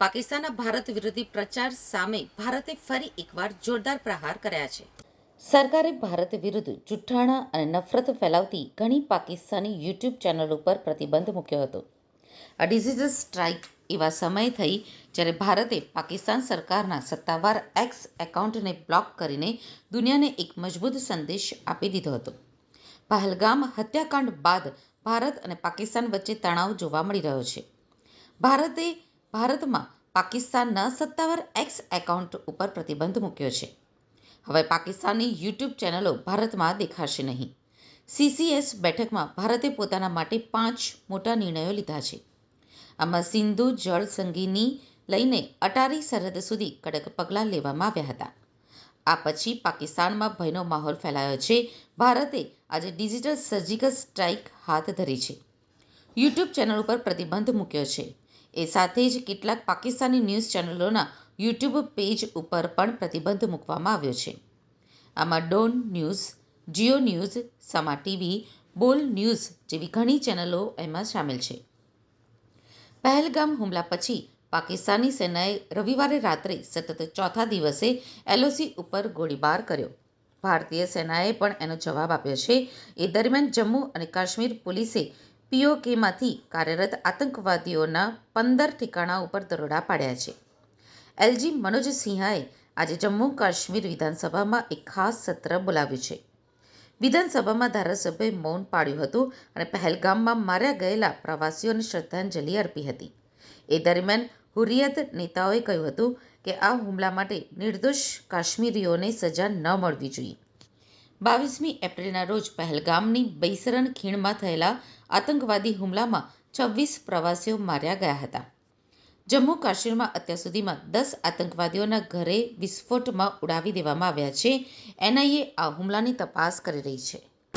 પાકિસ્તાનના ભારત વિરોધી પ્રચાર સામે ભારતે ફરી એકવાર જોરદાર પ્રહાર કર્યા છે. સરકારે ભારત વિરુદ્ધ જુઠ્ઠાણા અને નફરત ફેલાવતી ઘણી પાકિસ્તાની યુટ્યુબ ચેનલ ઉપર પ્રતિબંધ મૂક્યો હતો. આ ડિઝીઝ સ્ટ્રાઇક એવા સમયે થઈ જ્યારે ભારતે પાકિસ્તાન સરકારના સત્તાવાર એક્સ એકાઉન્ટને બ્લોક કરીને દુનિયાને એક મજબૂત સંદેશ આપી દીધો હતો. પહલગામ હત્યાકાંડ બાદ ભારત અને પાકિસ્તાન વચ્ચે તણાવ જોવા મળી રહ્યો છે. ભારતે ભારતમાં પાકિસ્તાનના સત્તાવાર એક્સ એકાઉન્ટ ઉપર પ્રતિબંધ મૂક્યો છે. હવે પાકિસ્તાનની યુટ્યુબ ચેનલો ભારતમાં દેખાશે નહીં. સીસીએસ બેઠકમાં ભારતે પોતાના માટે પાંચ મોટા નિર્ણયો લીધા છે. આમાં સિંધુ જળ સંઘીની લઈને અટારી સરહદ સુધી કડક પગલાં લેવામાં આવ્યા હતા. આ પછી પાકિસ્તાનમાં ભયનો માહોલ ફેલાયો છે. ભારતે આજે ડિજિટલ સર્જિકલ સ્ટ્રાઇક હાથ ધરી છે. યુટ્યુબ ચેનલ ઉપર પ્રતિબંધ મૂક્યો છે. એ સાથે જ કેટલાક પાકિસ્તાની ન્યૂઝ ચેનલોના યુટ્યુબ પેજ ઉપર પણ પ્રતિબંધ મૂકવામાં આવ્યો છે. આમાં Dawn news, Geo news, Samaa TV, Bol news જેવી ઘણી ચેનલો એમાં સામેલ છે. પહેલગામ હુમલા પછી પાકિસ્તાની સેનાએ રવિવારે રાત્રે સતત ચોથા દિવસે એલઓસી ઉપર ગોળીબાર કર્યો. ભારતીય સેનાએ પણ એનો જવાબ આપ્યો છે. એ દરમિયાન જમ્મુ અને કાશ્મીર પોલીસે પીઓકેમાંથી કાર્યરત આતંકવાદીઓના પંદર ઠેકાણા ઉપર દરોડા પાડ્યા છે. એલજી મનોજ સિંહાએ આજે જમ્મુ કાશ્મીર વિધાનસભામાં એક ખાસ સત્ર બોલાવ્યું છે. વિધાનસભામાં ધારાસભ્યોએ મૌન પાળ્યું હતું અને પહેલગામમાં માર્યા ગયેલા પ્રવાસીઓને શ્રદ્ધાંજલિ અર્પી હતી. એ દરમિયાન હુરિયત નેતાઓએ કહ્યું હતું કે આ હુમલા માટે નિર્દોષ કાશ્મીરીઓને સજા ન મળવી જોઈએ. બાવીસમી એપ્રિલના રોજ પહેલગામની બૈસરન ખીણમાં થયેલા આતંકવાદી હુમલામાં છવ્વીસ પ્રવાસીઓ માર્યા ગયા હતા. જમ્મુ કાશ્મીરમાં અત્યાર સુધીમાં દસ આતંકવાદીઓના ઘરે વિસ્ફોટમાં ઉડાવી દેવામાં આવ્યા છે. એનઆઈએ આ હુમલાની તપાસ કરી રહી છે.